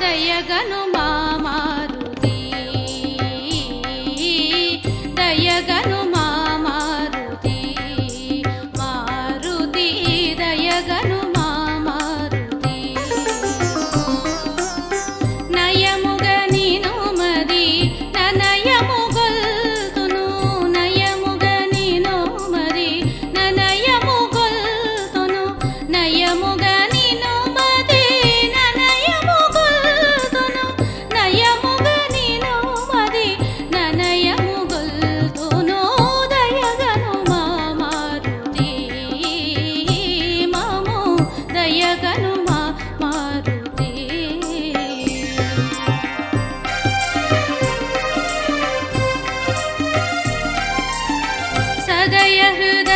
దయగను మా జయగనుమా మారుతే సదయ హృదయ